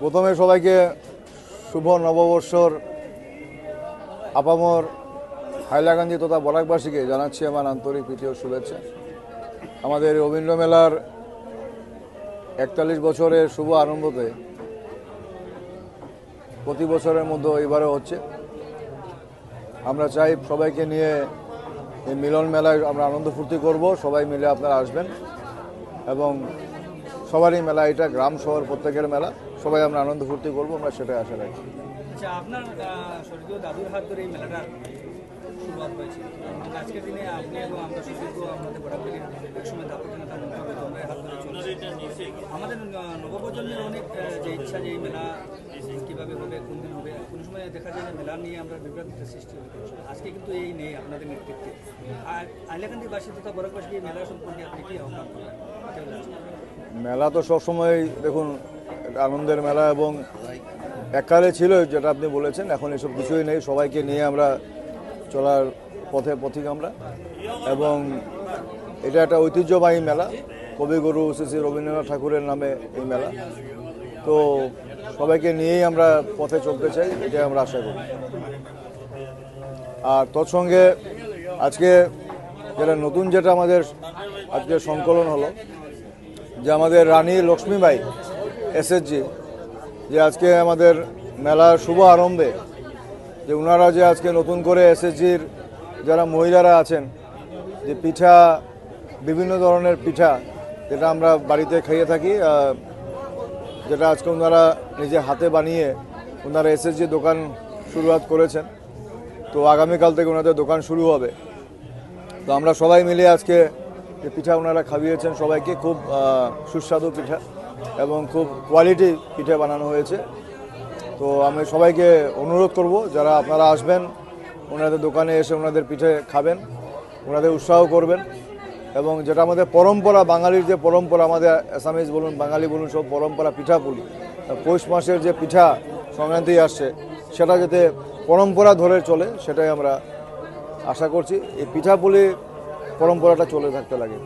প্রথমে সবাইকে শুভ নববর্ষর আপামর হাইলাকান্দি তথা বরাকবাসীকে জানাচ্ছি আমার আন্তরিক প্রীতীয় শুভেচ্ছা। আমাদের রবীন্দ্র মেলার একতাল্লিশ বছরের শুভ আরম্ভতে প্রতি বছরের মধ্যে এবারও হচ্ছে। আমরা চাই সবাইকে নিয়ে এই মিলন মেলায় আমরা আনন্দ ফুর্তি করব, সবাই মিলে আপনারা আসবেন। এবং সবারই মেলা, এটা গ্রাম শহর প্রত্যেকের মেলা। সবাই আমরা আনন্দ ফুর্তি করব আমরা সেটাই আশা রাখি আচ্ছা আপনার দাদুর হাত ধরে এই মেলাটা শুরুয়াত হয়েছে কিন্তু আজকের দিনে আপনি এবং আমরা সুযোগ্য আমাদের একসময় দাপট হাত ধরে চলছে। আমাদের নবপ্রজন্মের অনেক যে ইচ্ছা যে এই মেলা কীভাবে হবে কোন দিন হবে কোনো সময় দেখা যায় মেলা নিয়ে আমরা বিভ্রান্তির সৃষ্টি আজকে কিন্তু এই নেই আপনাদের নেতৃত্বে। আর আইলাকান্দিবাসী তথা বরাকবাসী এই মেলা সম্পর্কে আপনি কি আহ্বান মেলা তো সবসময় দেখুন আনন্দের মেলা এবং এককালে ছিল, যেটা আপনি বলেছেন, এখন এসব কিছুই নেই। সবাইকে নিয়ে আমরা চলার পথে পথিক আমরা। এবং এটা একটা ঐতিহ্যবাহী মেলা। কবিগুরু শ্রী রবীন্দ্রনাথ ঠাকুরের নামে এই মেলা। তো সবাইকে নিয়েই আমরা পথে চলতে চাই, এটাই আমরা আশা করি। আর তৎসঙ্গে আজকে যেটা নতুন, যেটা আমাদের আজকে সংকলন হলো, যে আমাদের রানী লক্ষ্মীবাই এসএসজি যে আজকে আমাদের মেলার শুভ আরম্ভে যে ওনারা যে আজকে নতুন করে এসএসজির যারা মহিলারা আছেন, যে পিঠা, বিভিন্ন ধরনের পিঠা, যেটা আমরা বাড়িতে খাইয়ে থাকি যেটা আজকে ওনারা নিজে হাতে বানিয়ে ওনারা এসএসজি দোকান শুরুয়াত করেছেন। তো আগামীকাল থেকে ওনাদের দোকান শুরু হবে। তো আমরা সবাই মিলে আজকে যে পিঠা ওনারা খাইয়েছেন, সবাইকে খুব সুস্বাদু পিঠা। এবং খুব কোয়ালিটি পিঠে বানানো হয়েছে। তো আমি সবাইকে অনুরোধ করব, যারা আপনারা আসবেন, ওনাদের দোকানে এসে ওনাদের পিঠে খাবেন, ওনাদের উৎসাহ করবেন এবং যেটা আমাদের পরম্পরা, বাঙালির যে পরম্পরা, আমাদের অ্যাসামিজ বলুন, বাঙালি বলুন, সব পরম্পরা পিঠাপুলি, পৌষ মাসের যে পিঠা সংক্রান্তি আসছে, সেটা যাতে পরম্পরা ধরে চলে, সেটাই আমরা আশা করছি। এই পিঠাপুলি পরম্পরাটা চলে থাকতে লাগে।